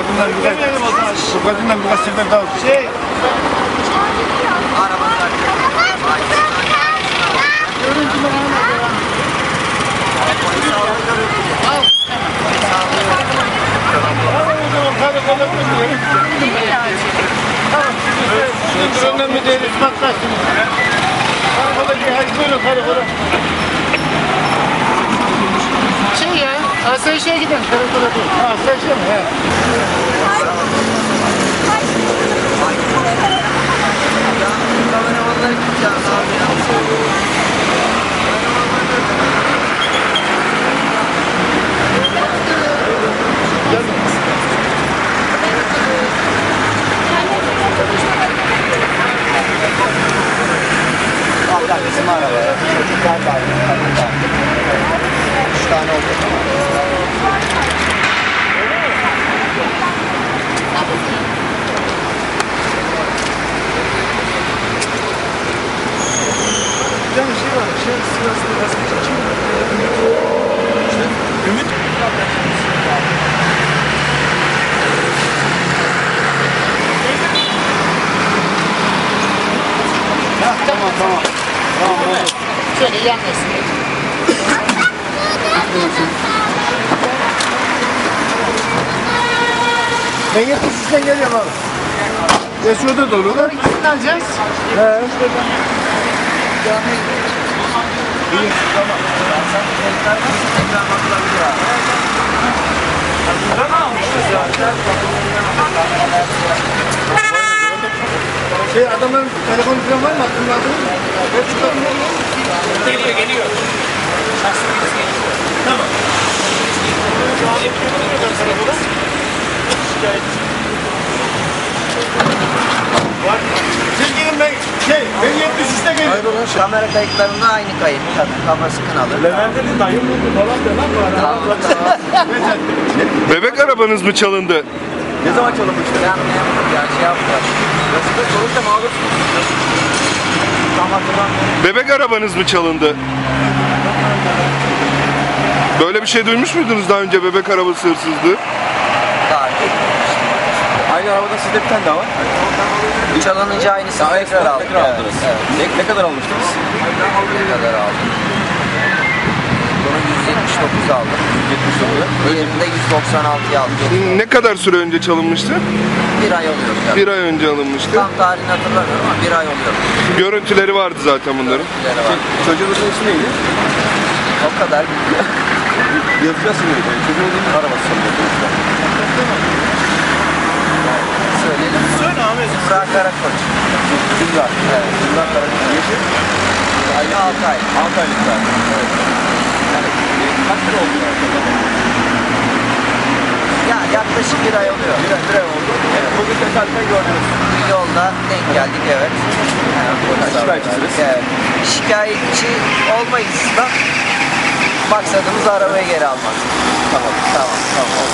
kadından birkaç, bu kadından birkaç sefer daha Şey, Dur önemli değil, İsmet kaçtın. Arkadaki hadi buyurun karakola. Şey ya, asayişe gidelim karakola değil. Asayişe mi? He. Kameramanlar gideceğiz abi ya. Abla bizim araba ya. Çocuklar da aynı. Üç tane oldu. Bir tane şey var, şey sırasında gazeteci kim? İşte Ümit. Tamam tamam. Şöyle yanmasın. Ben 73'ten geliyorum abi. Ya şurada dolu lan. Ne alacağız? He. Şey adamın telefonu falan var mı? Aklında adamı mı? Ver şuradan. Geliyor geliyor. Şahsın birisi geliyor. Tamam. Siz gidin ben şey ben 73'te geliyorum. Kamera kayıtlarında aynı kayıt. Tabii kamerası kınalı. Levent'e de dayım falan da lan var. Tamam tamam. Bebek arabanız mı çalındı? Ne zaman çalınmıştı? Ben anlayamadım ya şey yaptılar. Nasıl sonuçta mağdur. Tam hatırlamıyorum. Bebek arabanız mı çalındı? Böyle bir şey duymuş muydunuz daha önce bebek arabası hırsızlığı? Daha etmemiştim. Aynı arabada sizde bir tane daha var. Çalınınca aynısını Daha tekrar aldık. Tekrar aldınız. Evet. Ne, ne kadar almıştınız? Ne kadar aldım? Bunu 179 aldım. 79. Diğerinde 196'ya aldım. Ne kadar süre önce çalınmıştı? Bir ay oluyor. tabii. Bir ay önce alınmıştı. Tam tarihini hatırlamıyorum ama bir ay oluyor. Görüntüleri vardı zaten bunların. Birileri var. Çocuğunuzun ismi neydi? O kadar. Yazacağız şimdi. Çocuğunuzun arabası sanıyorsunuz. Söyleyelim. Söyle Ahmet. Fırat Karakoç. Zümrüt. Evet. Zümrüt Karakoç. Yaşı? Aynı 6 ay. 6 aylık daha. Evet. Yani kaç lira oldu ya? Ya yaklaşık bir ay oluyor. Bir ay, bir ay oldu. Evet. Bugün tesadüfen gördünüz. Yolda denk geldik evet. Yani şikayetçisiniz. Evet. Şikayetçi olmayız da maksadımız arabayı geri almak. Tamam. Tamam. Tamam.